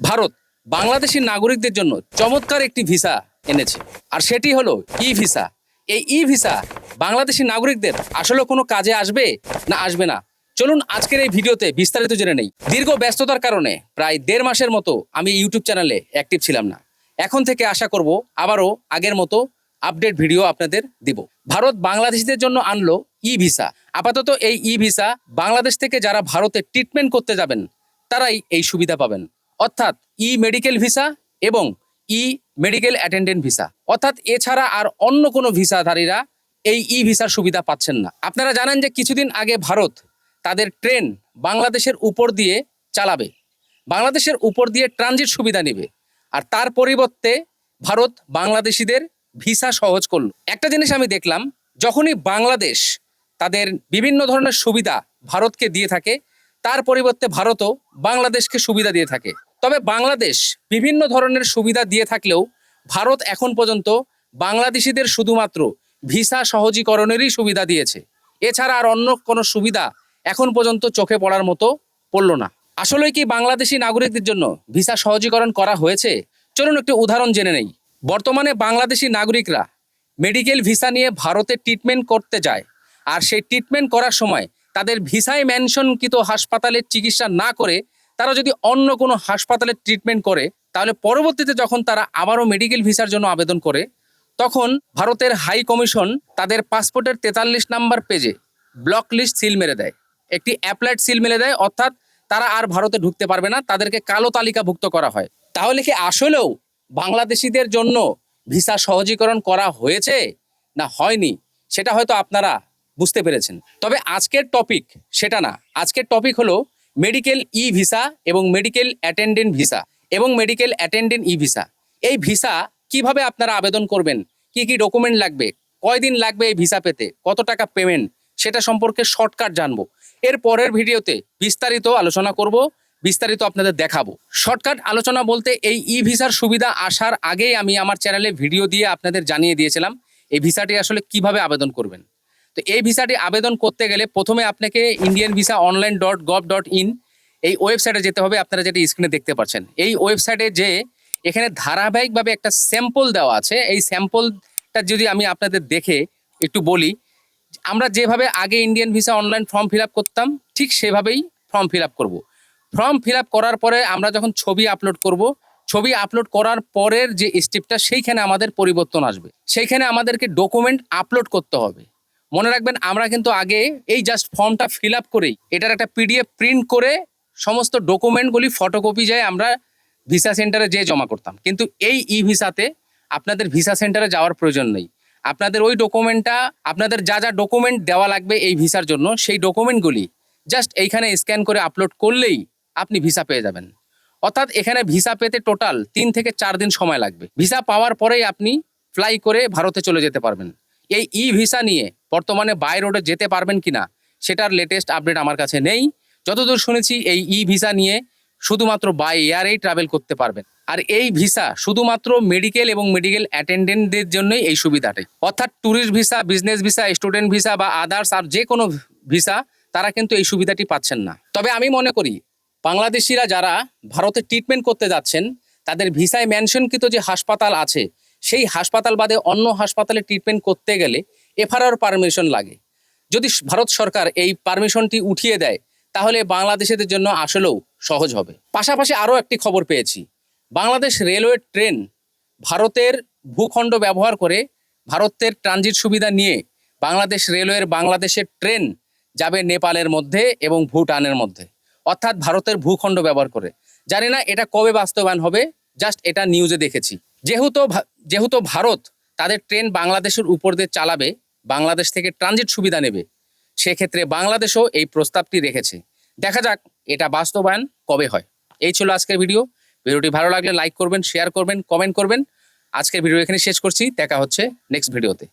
ভারত বাংলাদেশি নাগরিকদের জন্য চমৎকার একটি ভিসা এনেছে। আর সেটি হলো ই ভিসা এই ই ভিসা বাংলাদেশি নাগরিকদের আসলে কোনো কাজে আসবে না আসবে না? চলুন আজকের এই ভিডিওতে বিস্তারিত জেনে নেই। দীর্ঘ ব্যস্ততার কারণে প্রায় দেড় মাসের মতো আমি ইউটিউব চ্যানেলে অ্যাক্টিভ ছিলাম না। এখন থেকে আশা করব আবারও আগের মতো আপডেট ভিডিও আপনাদের দিব। ভারত বাংলাদেশিদের জন্য আনলো ই ভিসা আপাতত এই ই ভিসা বাংলাদেশ থেকে যারা ভারতে ট্রিটমেন্ট করতে যাবেন, তারাই এই সুবিধা পাবেন। অর্থাৎ ই মেডিকেল ভিসা এবং ই মেডিকেল অ্যাটেন্ডেন্ট ভিসা। অর্থাৎ এছাড়া আর অন্য কোনো ভিসাধারীরা এই ই ভিসার সুবিধা পাচ্ছেন না। আপনারা জানেন যে কিছুদিন আগে ভারত তাদের ট্রেন বাংলাদেশের উপর দিয়ে চালাবে। বাংলাদেশের উপর দিয়ে ট্রানজিট সুবিধা নেবে। আর তার পরিবর্তে ভারত বাংলাদেশিদের ভিসা সহজ করল। একটা জিনিস আমি দেখলাম, যখনই বাংলাদেশ তাদের বিভিন্ন ধরনের সুবিধা ভারতকে দিয়ে থাকে, তার পরিবর্তে ভারতও বাংলাদেশকে সুবিধা দিয়ে থাকে। তবে বাংলাদেশ বিভিন্ন ধরনের সুবিধা দিয়ে থাকলেও ভারত এখন পর্যন্ত বাংলাদেশিদের শুধুমাত্র ভিসা সহজীকরণেরই সুবিধা দিয়েছে। এছাড়া আর অন্য কোনো সুবিধা এখন পর্যন্ত চোখে পড়ার মতো পড়ল না। আসলে কি বাংলাদেশি নাগরিকদের জন্য ভিসা সহজীকরণ করা হয়েছে? চলুন একটি উদাহরণ জেনে নেই। বর্তমানে বাংলাদেশি নাগরিকরা মেডিকেল ভিসা নিয়ে ভারতে ট্রিটমেন্ট করতে যায় আর সেই ট্রিটমেন্ট করার সময় তাদের ভিসায় মেনশনকৃত হাসপাতালের চিকিৎসা না করে তারা যদি অন্য কোনো হাসপাতালে ট্রিটমেন্ট করে, তাহলে পরবর্তীতে যখন তারা আবারও মেডিকেল ভিসার জন্য আবেদন করে, তখন ভারতের হাই কমিশন তাদের পাসপোর্টের তেতাল্লিশ নাম্বার পেজে ব্লক লিস্ট সিল মেরে দেয়। একটি অ্যাপ্লাইড সিল মেরে দেয়, অর্থাৎ তারা আর ভারতে ঢুকতে পারবে না, তাদেরকে কালো তালিকাভুক্ত করা হয়। তাহলে কি আসলেও বাংলাদেশিদের জন্য ভিসা সহজীকরণ করা হয়েছে, না হয়নি? সেটা হয়তো আপনারা বুঝতে পেরেছেন। তবে আজকের টপিক সেটা না। আজকের টপিক হলো মেডিকেল ই ভিসা এবং মেডিকেল অ্যাটেন্ডেন্ট ভিসা এবং মেডিকেল অ্যাটেন্ডেন্ট ই ভিসা। এই ভিসা কীভাবে আপনারা আবেদন করবেন? কি কি ডকুমেন্ট লাগবে? কয়দিন লাগবে এই ভিসা পেতে? কত টাকা পেমেন্ট? সেটা সম্পর্কে শর্টকাট জানব। এর পরের ভিডিওতে বিস্তারিত আলোচনা করব, বিস্তারিত আপনাদের দেখাবো। শর্টকাট আলোচনা বলতে এই ই ভিসার সুবিধা আসার আগেই আমি আমার চ্যানেলে ভিডিও দিয়ে আপনাদের জানিয়ে দিয়েছিলাম, এই ভিসাটি আসলে কীভাবে আবেদন করবেন। তো এই ভিসাটি আবেদন করতে গেলে প্রথমে আপনাকে Indian visa online dot gov dot in এই ওয়েবসাইটে যেতে হবে। আপনারা যেটা স্ক্রিনে দেখতে পাচ্ছেন। এই ওয়েবসাইটে যে এখানে ধারাবাহিকভাবে একটা স্যাম্পল দেওয়া আছে। এই স্যাম্পলটা যদি আমি আপনাদের দেখে একটু বলি, আমরা যেভাবে আগে Indian visa online form fill করতাম, ঠিক সেভাবেই ফর্ম ফিল করব। ফর্ম ফিল করার পরে আমরা যখন ছবি আপলোড করব, ছবি আপলোড করার পরের যে স্টেপটা সেইখানে আমাদের পরিবর্তন আসবে। সেইখানে আমাদেরকে ডকুমেন্ট আপলোড করতে হবে। মনে রাখবেন, আমরা কিন্তু আগে এই জাস্ট ফর্মটা ফিল আপ করেই, এটার একটা পিডিএফ প্রিন্ট করে সমস্ত ডকুমেন্টগুলি ফটোকপি যায় আমরা ভিসা সেন্টারে যেয়ে জমা করতাম। কিন্তু এই ই ভিসাতে আপনাদের ভিসা সেন্টারে যাওয়ার প্রয়োজন নেই। আপনাদের ওই ডকুমেন্টটা আপনাদের যা যা ডকুমেন্ট দেওয়া লাগবে এই ভিসার জন্য, সেই ডকুমেন্টগুলি জাস্ট এইখানে স্ক্যান করে আপলোড করলেই আপনি ভিসা পেয়ে যাবেন। অর্থাৎ এখানে ভিসা পেতে টোটাল তিন থেকে চার দিন সময় লাগবে। ভিসা পাওয়ার পরেই আপনি ফ্লাই করে ভারতে চলে যেতে পারবেন। এই ই ভিসা নিয়ে বর্তমানে বাই রোডে যেতে পারবেন কিনা সেটার লেটেস্ট আপডেট আমার কাছে নেই। যতদূর শুনেছি এই ই ভিসা নিয়ে শুধুমাত্র বাই এয়ারেই ট্রাভেল করতে পারবেন। আর এই ভিসা শুধুমাত্র মেডিকেল এবং মেডিকেল অ্যাটেন্ডেন্টদের জন্যই এই সুবিধাটাই। অর্থাৎ tourist visa business visa student visa বা আদার্স আর যে কোনো ভিসা তারা কিন্তু এই সুবিধাটি পাচ্ছেন না। তবে আমি মনে করি, বাংলাদেশিরা যারা ভারতে ট্রিটমেন্ট করতে যাচ্ছেন, তাদের ভিসায় মেনশনকৃত যে হাসপাতাল আছে, সেই হাসপাতাল বাদে অন্য হাসপাতালে ট্রিটমেন্ট করতে গেলে এফআরআর পারমিশন লাগে। যদি ভারত সরকার এই পারমিশনটি উঠিয়ে দেয়, তাহলে বাংলাদেশিদের জন্য আসলেও সহজ হবে। পাশাপাশি আরও একটি খবর পেয়েছি। বাংলাদেশ রেলওয়ে ট্রেন ভারতের ভূখণ্ড ব্যবহার করে ভারতের ট্রানজিট সুবিধা নিয়ে বাংলাদেশ রেলওয়ের বাংলাদেশের ট্রেন যাবে নেপালের মধ্যে এবং ভুটানের মধ্যে। অর্থাৎ ভারতের ভূখণ্ড ব্যবহার করে। জানি না এটা কবে বাস্তবায়ন হবে, জাস্ট এটা নিউজে দেখেছি। যেহেতু যেহেতু ভারত তাদের ট্রেন বাংলাদেশের উপর দিয়ে চালাবে বাংলাদেশ থেকে ট্রানজিট সুবিধা নেবে। সেক্ষেত্রে বাংলাদেশও এই প্রস্তাবটি রেখেছে। দেখা যাক এটা বাস্তবায়ন কবে হয়। এই ছিল আজকের ভিডিও। ভিডিওটি ভালো লাগলে লাইক করবেন, শেয়ার করবেন, কমেন্ট করবেন। আজকের ভিডিও এখানে শেষ করছি। দেখা হচ্ছে নেক্সট ভিডিওতে।